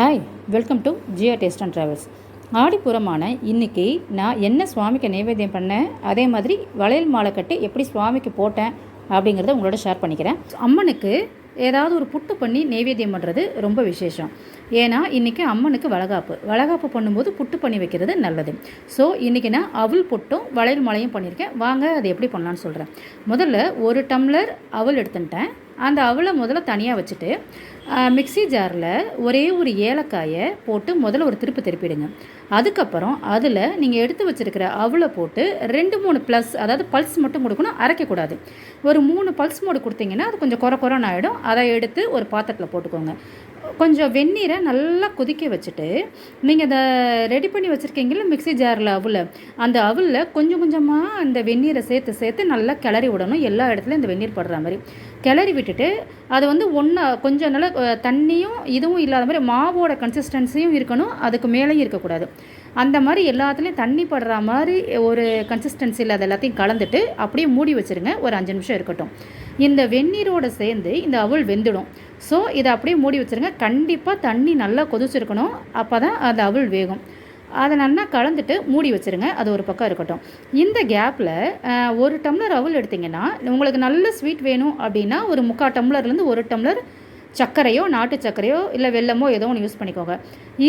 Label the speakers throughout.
Speaker 1: Hi welcome to Jiya taste and travels ஆடிப்புறமான இன்னைக்கு நான் என்ன சுவாமிக்கு நைவேத்தியம் பண்ணேன்? அதே மாதிரி வளையல் மாலை கட்டி எப்படி சுவாமிக்கு போட்டேன் அப்படிங்கிறத உங்களோட ஷேர் பண்ணிக்கிறேன். அம்மனுக்கு ஏதாவது ஒரு புட்டு பண்ணி நைவேத்தியம் பண்ணுறது ரொம்ப விசேஷம். ஏன்னா இன்றைக்கி அம்மனுக்கு வளகாப்பு. வளகாப்பு பண்ணும்போது புட்டு பண்ணி வைக்கிறது நல்லது. ஸோ இன்றைக்கி நான் அவல் புட்டும் வளையல் மாலையும் பண்ணியிருக்கேன். வாங்க அது எப்படி பண்ணலான்னு சொல்கிறேன் முதல்ல ஒரு டம்ளர் அவல் எடுத்துட்டேன். அந்த அவலை முதல்ல தனியாக வச்சுட்டு மிக்ஸி ஜாரில் ஒரே ஒரு ஏலக்காயை போட்டு முதல்ல ஒரு திருப்பு திருப்பிடுங்க. அதுக்கப்புறம் அதில் நீங்கள் எடுத்து வச்சுருக்கிற அவலை போட்டு ரெண்டு மூணு ப்ளஸ் அதாவது பல்ஸ் மட்டும் கொடுக்கணும் அரைக்கக்கூடாது. ஒரு மூணு பல்ஸ் மோடு கொடுத்தீங்கன்னா அது கொஞ்சம் குறை குறைன்னு ஆகிடும் அதை எடுத்து ஒரு பாத்திரத்தில் போட்டுக்கோங்க. கொஞ்சம் வெந்நீரை நல்லா கொதிக்க வச்சுட்டு நீங்கள் அதை ரெடி பண்ணி வச்சுருக்கீங்களா மிக்ஸி ஜாரில் அவுல அந்த அவுலில் கொஞ்சம் கொஞ்சமாக அந்த வெந்நீரை சேர்த்து சேர்த்து நல்லா கிளறி விடணும். எல்லா இடத்துலையும் இந்த வெந்நீர் படுற மாதிரி. கிளறி விட்டுட்டு அது வந்து ஒன்றா கொஞ்சம் நல்லா தண்ணியும் இதுவும் இல்லாத மாதிரி மாவோட கன்சிஸ்டன்சியும் இருக்கணும். அதுக்கு மேலேயும் இருக்கக்கூடாது. அந்த மாதிரி எல்லாத்துலேயும் தண்ணி படுற மாதிரி ஒரு கன்சிஸ்டன்சியில் அது எல்லாத்தையும் கலந்துட்டு அப்படியே மூடி வச்சுருங்க. ஒரு அஞ்சு நிமிஷம் இருக்கட்டும். இந்த வெந்நீரோட சேர்ந்து இந்த அவள் வெந்துடும். ஸோ இதை அப்படியே மூடி வச்சுருங்க. கண்டிப்பாக தண்ணி நல்லா கொதிச்சிருக்கணும். அப்போ தான் அந்த அவள் வேகும். அதை நல்லா கலந்துட்டு மூடி வச்சுருங்க. அது ஒரு பக்கம் இருக்கட்டும். இந்த கேப்பில் ஒரு டம்ளர் அவல் எடுத்திங்கன்னா உங்களுக்கு நல்ல ஸ்வீட் வேணும் அப்படின்னா ஒரு முக்கால் டம்ளர்லேருந்து ஒரு டம்ளர் சர்க்கரையோ நாட்டு சர்க்கரையோ இல்லை வெல்லமோ ஏதோ ஒன்று யூஸ் பண்ணிக்கோங்க.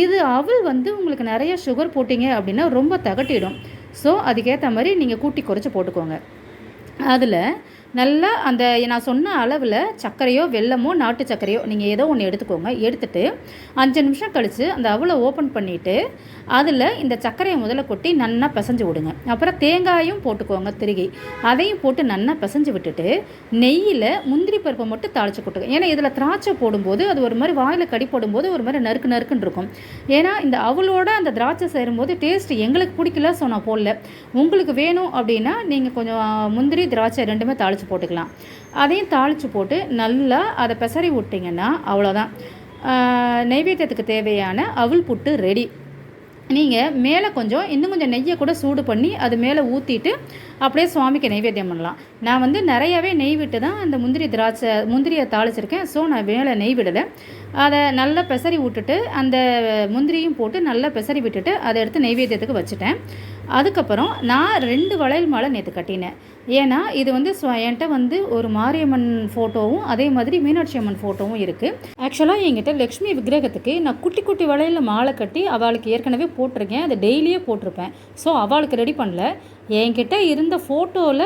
Speaker 1: இது அவல் வந்து உங்களுக்கு நிறைய சுகர் போட்டிங்க அப்படின்னா ரொம்ப தகட்டிடும். ஸோ அதுக்கேற்ற மாதிரி நீங்கள் கூட்டி குறைச்சி போட்டுக்கோங்க. அதில் நல்லா அந்த நான் சொன்ன அளவில் சர்க்கரையோ வெல்லமோ நாட்டு சர்க்கரையோ நீங்கள் ஏதோ ஒன்று எடுத்துக்கோங்க. எடுத்துட்டு அஞ்சு நிமிஷம் கழித்து அந்த அவளை ஓப்பன் பண்ணிவிட்டு அதில் இந்த சர்க்கரையை முதல்ல கொட்டி நல்லா பிசைஞ்சு விடுங்க. அப்புறம் தேங்காயும் போட்டுக்கோங்க திருகி. அதையும் போட்டு நல்லா பிசைஞ்சு விட்டுட்டு நெய்யில் முந்திரி பருப்பை மட்டும் தாளிச்சு கொட்டுங்க ஏன்னா இதில் திராட்சை போடும்போது அது ஒரு மாதிரி வாயில் கடி போடும்போது ஒரு மாதிரி நறுக்கு நறுக்குன்னு இருக்கும். ஏன்னா இந்த அவளோட அந்த திராட்சை சேரும்போது டேஸ்ட் எங்களுக்கு பிடிக்கல ஸோ நான் போடல. உங்களுக்கு வேணும் அப்படின்னா நீங்கள் கொஞ்சம் முந்திரி திராட்சை ரெண்டுமே தாளித்து போட்டுக்கலாம். அதையும் தாளித்து போட்டு நல்லா அதை பெசரி விட்டிங்கன்னா அவ்வளோதான். நெய்வேத்தியத்துக்கு நைவேத்தியத்துக்கு தேவையான அவல் புட்டு ரெடி. நீங்கள் மேலே கொஞ்சம் இன்னும் கொஞ்சம் நெய்யை கூட சூடு பண்ணி அது மேலே ஊற்றிட்டு அப்படியே சுவாமிக்கு நைவேத்தியம் பண்ணலாம். நான் வந்து நிறையாவே நெய் விட்டு தான் அந்த முந்திரி திராட்சை முந்திரியை தாளிச்சிருக்கேன். ஸோ நான் மேலே நெய் விடலை. அதை நல்லா பெசரி விட்டுட்டு அந்த முந்திரியும் போட்டு நல்லா பெசரி விட்டுட்டு அதை எடுத்து நெய்வேத்தியத்துக்கு வச்சுட்டேன். அதுக்கப்புறம் நான் ரெண்டு வளையல் மாலை நேற்று கட்டினேன். ஏன்னா இது வந்து என்கிட்ட வந்து ஒரு மாரியம்மன் ஃபோட்டோவும் அதே மாதிரி மீனாட்சி அம்மன் ஃபோட்டோவும் இருக்குது ஆக்சுவலாக என்கிட்ட லக்ஷ்மி விக்கிரகத்துக்கு நான் குட்டி குட்டி வளையலில் மாலை கட்டி அவளுக்கு ஏற்கனவே போட்டிருக்கேன். அதை டெய்லியே போட்டிருப்பேன். ஸோ அவளுக்கு ரெடி பண்ணல. என்கிட்ட இருந்த ஃபோட்டோவில்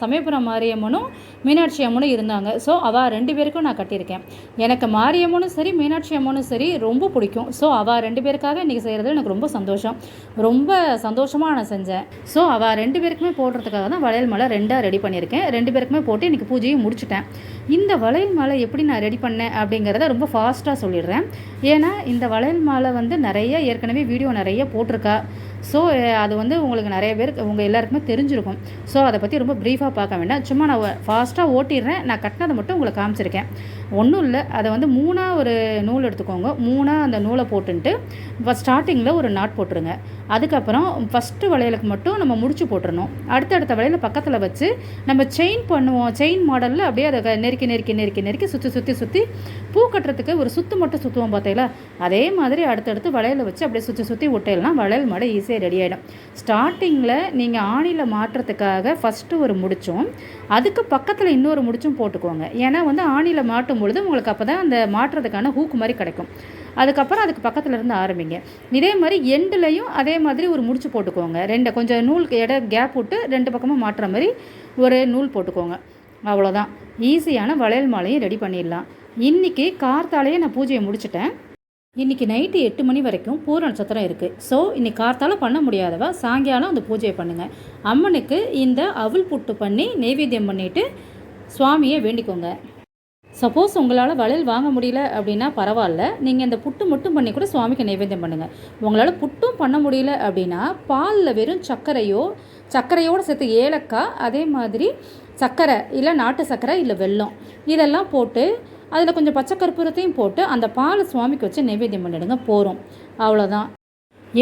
Speaker 1: சமயபுரம் மாரியம்மனும் மீனாட்சி அம்மனும் இருந்தாங்க. ஸோ அவள் ரெண்டு பேருக்கும் நான் கட்டியிருக்கேன். எனக்கு மாரியம்மனும் சரி மீனாட்சி அம்மனும் சரி ரொம்ப பிடிக்கும். ஸோ அவள் ரெண்டு பேருக்காக இன்றைக்கி செய்கிறது எனக்கு ரொம்ப சந்தோஷம். ரொம்ப சந்தோஷமாக நான் செஞ்சேன். ஸோ அவள் ரெண்டு பேருக்குமே போடுறதுக்காக தான் வளையல் மாலை ரெண்டாக ரெடி பண்ணியிருக்கேன். ரெண்டு பேருக்குமே போட்டு இன்றைக்கி பூஜையும் முடிச்சிட்டேன். இந்த வளையல் மாலை எப்படி நான் ரெடி பண்ணேன் அப்படிங்கிறத ரொம்ப ஃபாஸ்ட்டாக சொல்லிடுறேன். ஏன்னா இந்த வளையல் மாலை வந்து நிறைய ஏற்கனவே வீடியோ நிறைய போட்டிருக்கா. ஸோ eh, அது வந்து உங்களுக்கு நிறைய பேருக்கு உங்கள் எல்லாருக்குமே தெரிஞ்சிருக்கும். ஸோ அதை பற்றி ரொம்ப ப்ரீஃபாக பார்க்க வேண்டாம். சும்மா நான் ஃபாஸ்ட்டாக ஓட்டிடுறேன். நான் கட்டினதை மட்டும் உங்களுக்கு காமிச்சிருக்கேன். ஒன்றும் இல்லை. அதை வந்து மூணாக ஒரு நூல் எடுத்துக்கோங்க. மூணாக அந்த நூலை போட்டுன்ட்டு இப்போ ஸ்டார்டிங்கில் ஒரு நாட் போட்டுருங்க. அதுக்கப்புறம் ஃபஸ்ட்டு வளையலுக்கு மட்டும் நம்ம முடிச்சு போட்டுடணும் அடுத்தடுத்த வளையல பக்கத்தில் வச்சு நம்ம செயின் பண்ணுவோம். செயின் மாடலில் அப்படியே அதை நெருக்கி நெருக்கி நெருக்கி நெருக்கி சுற்றி சுற்றி சுற்றி பூ கட்டுறதுக்கு ஒரு சுத்து மட்டும் சுற்றுவோம் பார்த்தீங்களா? அதே மாதிரி அடுத்தடுத்து வளையலை வச்சு அப்படியே சுற்றி சுற்றி விட்டேன்னா வளையல் மாடை ஈஸியாக ரெடி ஆகிடும் ஸ்டார்டிங்கில் நீங்கள் ஆணியில் மாட்டுறதுக்காக ஃபஸ்ட்டு ஒரு முடிச்சோம் அதுக்கு பக்கத்தில் இன்னொரு முடிச்சும் போட்டுக்கோங்க. ஏன்னா வந்து ஆணியில் மாட்டும் பொழுது உங்களுக்கு அப்போ தான் அந்த மாட்டுறதுக்கான ஹூக்கு மாதிரி கிடைக்கும். அதுக்கப்புறம் அதுக்கு பக்கத்தில் இருந்து ஆரம்பிங்க. இதே மாதிரி எண்டுலையும் அதே மாதிரி ஒரு முடிச்சு போட்டுக்கோங்க. ரெண்டு கொஞ்சம் நூலுக்கு இட கேப் விட்டு ரெண்டு பக்கமும் மாட்டுற மாதிரி ஒரு நூல் போட்டுக்கோங்க. அவ்வளோதான் ஈஸியான வளையல் மாலையும் ரெடி பண்ணிடலாம். இன்றைக்கி கார்த்தாலேயே நான் பூஜையை முடிச்சிட்டேன். இன்றைக்கி நைட்டு எட்டு மணி வரைக்கும் பூர நட்சத்திரம் இருக்குது ஸோ இன்றைக்கி கார்த்தால் பண்ண முடியாதவ? சாயங்காலம் அந்த பூஜையை பண்ணுங்கள் அம்மனுக்கு இந்த அவுள் புட்டு பண்ணி நெய்வேத்தியம் பண்ணிவிட்டு சுவாமியை வேண்டிக்கோங்க. சப்போஸ் உங்களால் வளையல் வாங்க முடியல அப்படின்னா பரவாயில்ல. நீங்கள் இந்த புட்டு மட்டும் பண்ணி கூட சுவாமிக்கு நைவேத்தியம் பண்ணுங்கள் உங்களால் புட்டும் பண்ண முடியல அப்படின்னா பாலில் வெறும் சர்க்கரையோ சர்க்கரையோடு சேர்த்து ஏலக்காய் அதே மாதிரி சர்க்கரை இல்லை நாட்டு சர்க்கரை இல்லை வெல்லம் இதெல்லாம் போட்டு அதில் கொஞ்சம் பச்சை கற்பூரத்தையும் போட்டு அந்த பாலை சுவாமிக்கு வச்சு நைவேத்தியம் பண்ணிடுங்க. போகிறோம் அவ்வளோதான்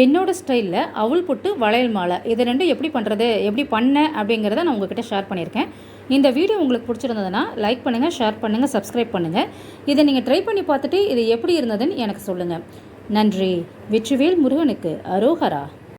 Speaker 1: என்னோட ஸ்டைலில் அவள் புட்டு வளையல் மாலை. இது ரெண்டும் எப்படி பண்ணுறது எப்படி பண்ணேன் அப்படிங்கிறத நான் உங்ககிட்ட ஷேர் பண்ணியிருக்கேன். இந்த வீடியோ உங்களுக்கு பிடிச்சிருந்ததுன்னா லைக் பண்ணுங்கள் ஷேர் பண்ணுங்கள் சப்ஸ்கிரைப் பண்ணுங்கள் இதை நீங்கள் ட்ரை பண்ணி பார்த்துட்டு இது எப்படி இருந்ததுன்னு எனக்கு சொல்லுங்கள் நன்றி. வெற்றிவேல் முருகனுக்கு அரோகரா.